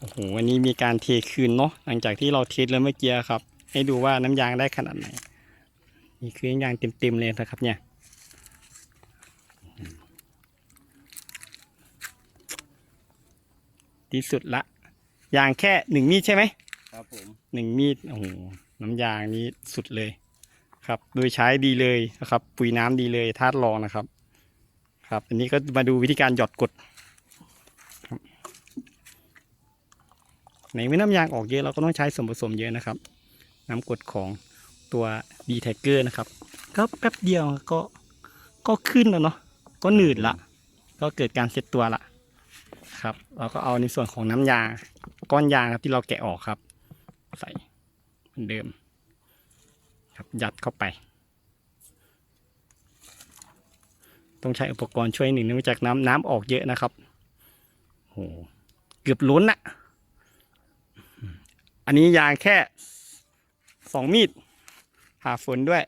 โอ้โหวันนี้มีการเทคืนเนาะหลังจากที่เราเทสแล้วเมื่อกี้ครับ ให้ดูว่าน้ำยางได้ขนาดไหนนี่คือน้ำยางเต็มๆเลยนะครับ เนี่ยที่สุดละยางแค่หนึ่งมีดใช่ไหมครับผมหนึ่งมีดโอ้โหน้ำยางนี้สุดเลยครับ โดยใช้ดีเลยนะครับ ปุ๋ยน้ำดีเลยธาตุรองนะครับ ครับ อันนี้ก็มาดูวิธีการหยอดกดครับ ในเมื่อน้ำยางออกเยอะเราก็ต้องใช้ส่วนผสมเยอะนะครับ น้ำกรดของตัวดีแท็กเกอร์นะครับ ก็แป๊บเดียวก็ก็ขึ้นแล้วเนาะก็หนืดละ ก็เกิดการเซ็ตตัวละครับ เราก็เอาในส่วนของน้ำยาก้อนยางครับที่เราแกะออกครับ ใส่เหมือนเดิม ครับยัดเข้าไป ต้องใช้อุปกรณ์ช่วยหนึ่งเนื่องจากน้ำน้ำออกเยอะนะครับโหเกือบล้นอะ อันนี้ยางแค่สองมีดหาฝนด้วย